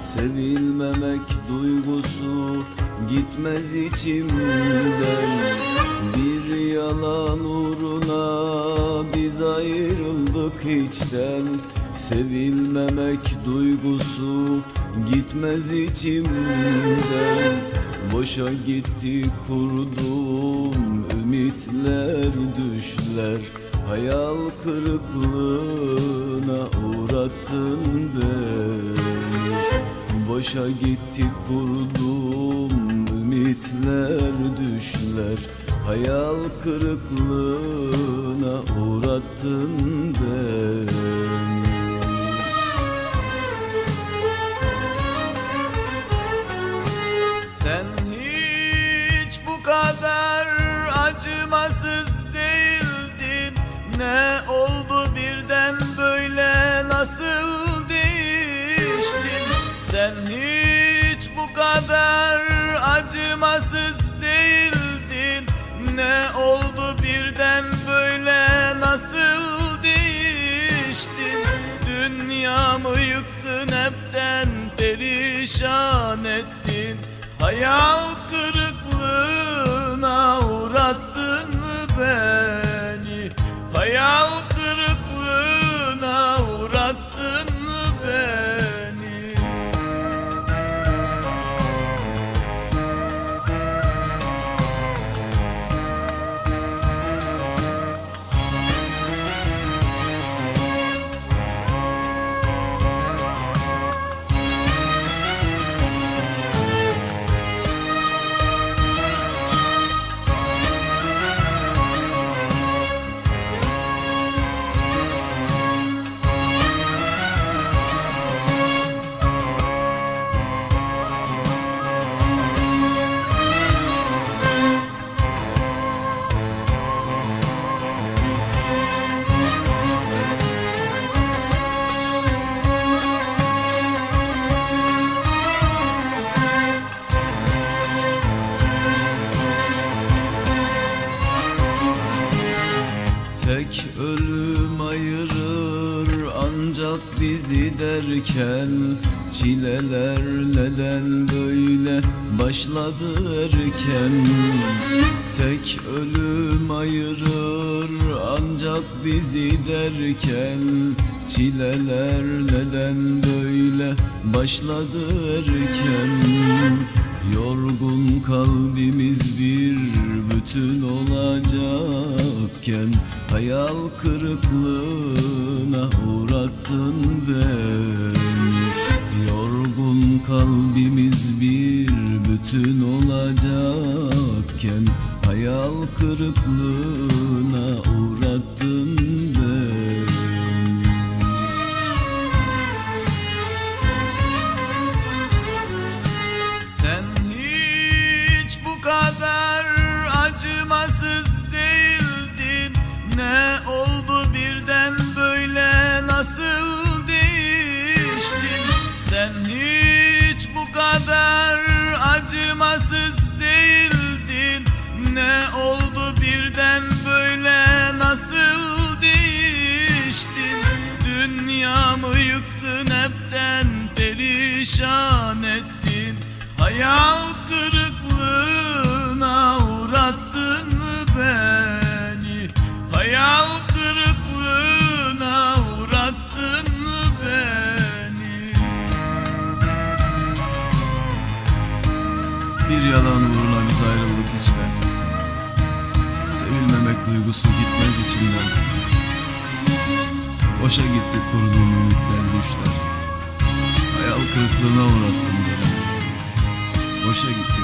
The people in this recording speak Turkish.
Sevilmemek duygusu gitmez içimden. Bir yalan uğruna biz ayrıldık içten Sevilmemek duygusu gitmez içimden. Boşa gitti kurduğum ümitler düşler Hayal kırıklığına uğrattın beni Boşa gitti kurduğum ümitler düşler. Hayal kırıklığına uğrattın beni Ne oldu birden böyle? Nasıl değiştin? Sen hiç bu kadar acımasız değildin. Ne oldu birden böyle? Nasıl değiştin? Dünyamı yıktın? Hepten perişan ettin. Hayal kırıklığına uğrattın beni Hayal ölüm ayırır ancak bizi derken Çileler neden böyle başladı erken Tek ölüm ayırır ancak bizi derken Çileler neden böyle başladı erken Yorgun kalbimiz bir bütün olacakken Hayal kırıklığına uğrattın beni. Yorgun kalbimiz bir bütün olacakken Hayal kırıklığına uğrattın hiç bu kadar acımasız değildin. Ne oldu birden böyle nasıl değiştin? Dünyamı yıktın hepten perişan ettin? Hayal kırıklığına uğrattın Bir yalan uğruna biz ayrıldık içten Sevilmemek duygusu gitmez içimden. Boşa gitti kurduğum ümitler düşler Hayal kırıklığına uğrattın beni Boşa gitti